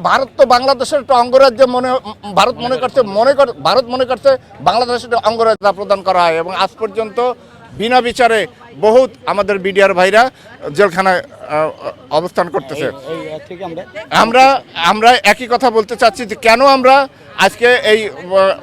ভারত তো বাংলাদেশের একটা অঙ্গরাজ্য মনে ভারত মনে করছে মনে কর ভারত মনে করছে বাংলাদেশের একটা অঙ্গরাজ্য প্রদান করা হয় এবং আজ পর্যন্ত বিনা বিচারে বহুত আমাদের বিডিআর ভাইরা জেলখানায় অবস্থান করতেছে। আমরা আমরা একই কথা বলতে চাচ্ছি যে কেন আমরা আজকে এই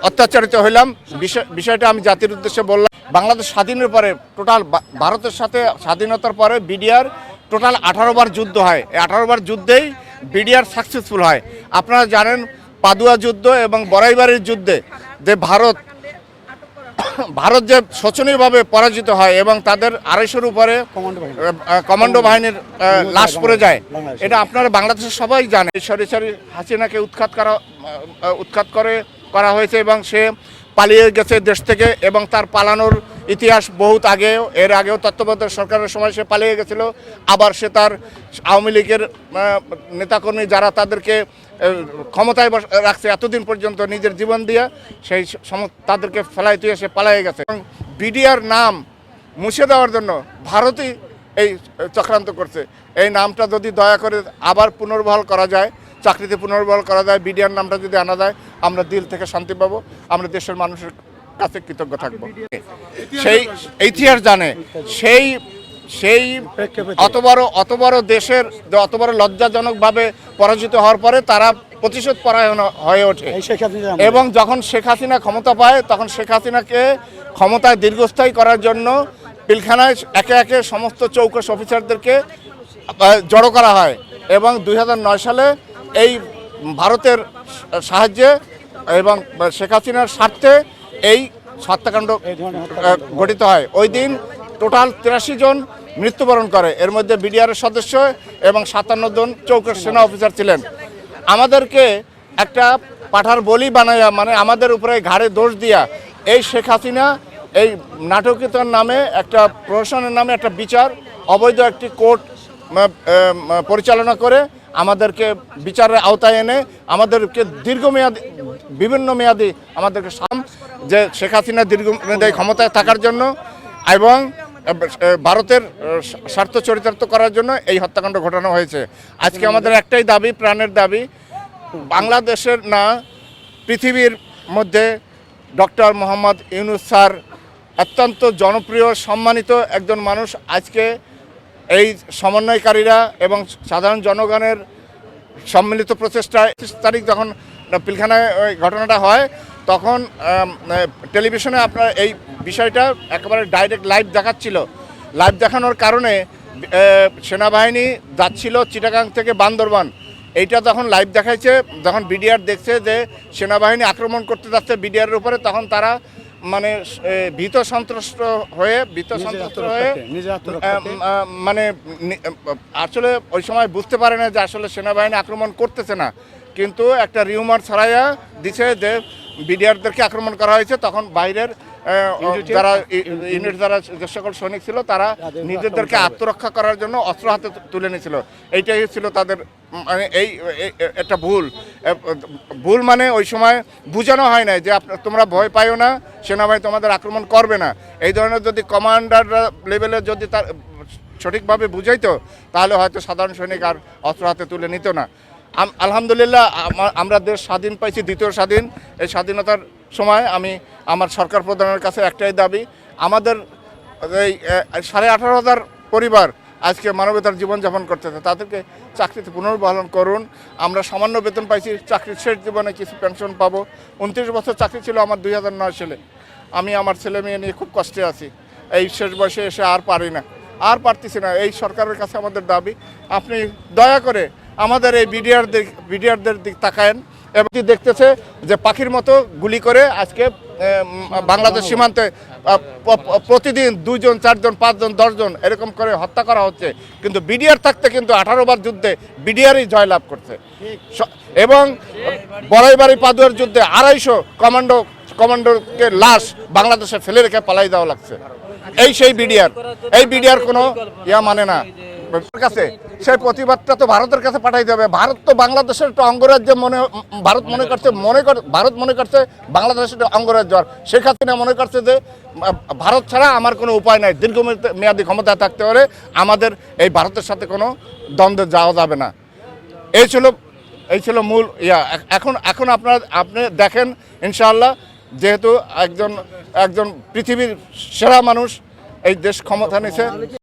অত্যাচারিত হইলাম? বিষয়- বিষয়টা আমি জাতির উদ্দেশ্যে বললাম। বাংলাদেশ স্বাধীনের পরে টোটাল ভারতের সাথে স্বাধীনতার পরে বিডিআর টোটাল আঠারো বার যুদ্ধ হয়। এই আঠারো বার যুদ্ধেই বিডিআর সাকসেসফুল হয়। আপনারা জানেন পাদুয়া যুদ্ধ এবং বড়াইবাড়ির যুদ্ধে যে ভারত ভারত যে শোচনীয়ভাবে পরাজিত হয় এবং তাদের আড়াইশোর উপরে কমান্ডো বাহিনীর লাশ পড়ে যায়। এটা আপনারা বাংলাদেশের সবাই জানে সরি সরি হাসিনাকে উৎখাত করা উৎখাত করে করা হয়েছে এবং সে পালিয়ে গেছে দেশ থেকে এবং তার পালানোর ইতিহাস বহুত আগেও এর আগেও তত্ত্বাবধায়ক সরকারের সময় সে পালিয়ে গেছিল, আবার সে তার আওয়ামী লীগের নেতাকর্মী যারা তাদেরকে ক্ষমতায় রাখছে এতদিন পর্যন্ত নিজের জীবন দিয়ে, সেই তাদেরকে ফেলাই তুই সে পালিয়ে গেছে। এবং বিডিআর নাম মুছে দেওয়ার জন্য ভারতই এই চক্রান্ত করছে। এই নামটা যদি দয়া করে আবার পুনর্বহাল করা যায়, চাকরিতে পুনর্বহাল করা যায়, বিডিআর নামটা যদি আনা যায়, আমরা দিল থেকে শান্তি পাবো, আমরা দেশের মানুষের কাছে কৃতজ্ঞ থাকব। সেই ইতিহাস জানে সেই সেই অত বড় অত বড় দেশের অত বড় লজ্জাজনকভাবে পরাজিত হওয়ার পরে তারা প্রতিশোধ পরায়ণ হয়ে ওঠে। এবং যখন শেখ হাসিনা ক্ষমতা পায় তখন শেখ হাসিনাকে ক্ষমতায় দীর্ঘস্থায়ী করার জন্য পিলখানায় একে একে সমস্ত চৌকস অফিসারদেরকে জড়ো করা হয়। এবং দুই হাজার নয় সালে এই ভারতের সাহায্যে এবং শেখ হাসিনার স্বার্থে এই হত্যাকাণ্ড। গঠিত হয়। ওই দিন টোটাল তিরাশি জন মৃত্যুবরণ করে। এর মধ্যে বিডিআরের সদস্য এবং সাতান্ন জন চৌকস সেনা অফিসার ছিলেন। আমাদেরকে একটা পাঠার বলি বানাইয়া মানে আমাদের উপরে ঘাড়ে দোষ দিয়া এই শেখ হাসিনা এই নাটকীয়তার নামে একটা প্রশাসনের নামে একটা বিচার অবৈধ একটি কোর্ট পরিচালনা করে আমাদেরকে বিচারের আওতায় এনে আমাদেরকে দীর্ঘমেয়াদী বিভিন্ন মেয়াদী আমাদেরকে সাম যে শেখ হাসিনা দীর্ঘমেয়াদী ক্ষমতায় থাকার জন্য এবং ভারতের স্বার্থ চরিতার্থ করার জন্য এই হত্যাকাণ্ড ঘটানো হয়েছে। আজকে আমাদের একটাই দাবি, প্রাণের দাবি, বাংলাদেশের না, পৃথিবীর মধ্যে ডক্টর মোহাম্মদ ইউনুস স্যার অত্যন্ত জনপ্রিয়, সম্মানিত একজন মানুষ। আজকে এই সমন্বয়কারীরা এবং সাধারণ জনগণের সম্মিলিত প্রচেষ্টায় তারিখ যখন পিলখানায় ওই ঘটনাটা হয়, তখন টেলিভিশনে আপনার এই বিষয়টা একেবারে ডাইরেক্ট লাইভ দেখাচ্ছিল। লাইভ দেখানোর কারণে সেনাবাহিনী যাচ্ছিল চিটাগাং থেকে বান্দরবান। এইটা যখন লাইভ দেখাইছে, যখন বিডিআর দেখছে যে সেনাবাহিনী আক্রমণ করতে যাচ্ছে বিডিআরের উপরে, তখন তারা মানে ভীত সন্ত্রস্ত হয়ে ভীত সন্ত্রস্ত হয়ে মানে আসলে ওই সময় বুঝতে পারে না যে আসলে সেনাবাহিনী আক্রমণ করতেছে না। কিন্তু একটা রিউমার ছড়াইয়া দিছে যে বিডিআরদেরকে আক্রমণ করা হয়েছে তখন বাইরের যারা ইউনিট। যারা যে সকল সৈনিক ছিল তারা নিজেদেরকে আত্মরক্ষা করার জন্য অস্ত্র হাতে তুলে নিয়েছিল। এইটাই ছিল তাদের মানে এই একটা ভুল। ভুল মানে ওই সময় বোঝানো হয় না যে তোমরা ভয় পাইও না সেনাবাহিনী তোমাদের আক্রমণ করবে না। এই ধরনের যদি কমান্ডার লেভেলে যদি তার সঠিকভাবে বুঝাইতো তাহলে হয়তো সাধারণ সৈনিক আর অস্ত্র হাতে তুলে নিত না। আলহামদুলিল্লাহ আমরা দেশ স্বাধীন পাইছি দ্বিতীয় স্বাধীন। এই স্বাধীনতার সময় আমি আমার সরকার প্রধানের কাছে একটাই দাবি, আমাদের এই সাড়ে আঠারো হাজার পরিবার আজকে মানবতার জীবনযাপন করতেছে, তাদেরকে চাকরিতে পুনর্বহালন করুন। আমরা সামান্য বেতন পাইছি চাকরির শেষ জীবনে কিছু পেনশন পাবো। উনত্রিশ বছর চাকরি ছিল আমার দুই হাজার নয় সালে। আমি আমার ছেলে মেয়ে নিয়ে খুব কষ্টে আছি। এই শেষ বয়সে এসে আর পারি না। আর পারতেছি না। এই সরকারের কাছে আমাদের দাবি, আপনি দয়া করে আমাদের এই বিডিআরদের বিডিআরদের দিক তাকায়েন। এবং দেখতেছে যে পাখির মতো গুলি করে আজকে বাংলাদেশ সীমান্তে প্রতিদিন দুইজন, চারজন, পাঁচজন, দশজন এরকম করে হত্যা করা হচ্ছে। কিন্তু বিডিআর থাকতে কিন্তু আঠারো বার যুদ্ধে বিডিআরই জয়লাভ করছে। এবং বড়াইবাড়ি পাদুয়ার যুদ্ধে আড়াইশো কমান্ডো, কমান্ডোকে লাশ বাংলাদেশে ফেলে রেখে পালাই দেওয়া লাগছে। এই সেই বিডিআর। এই বিডিআর কোনো ইয়া মানে না। কাছে, সেই প্রতিবাদটা তো ভারতের কাছে পাঠাইতে হবে। ভারত তো বাংলাদেশের একটা অঙ্গরাজ্য মনে ভারত মনে করছে, মনে ভারত মনে করছে বাংলাদেশের অঙ্গরাজ্য। আর শেখ হাসিনা মনে করছে যে, ভারত ছাড়া আমার কোনো উপায় নাই। দীর্ঘ মেয়াদী ক্ষমতায় থাকতে হলে আমাদের এই ভারতের সাথে কোনো দ্বন্দ্বে যাওয়া যাবে না। এই ছিল এই ছিল মূল ইয়া। এখন এখন আপনার, আপনি দেখেন, ইনশাআল্লাহ, যেহেতু একজন একজন পৃথিবীর সেরা মানুষ এই দেশ ক্ষমতা নিছে।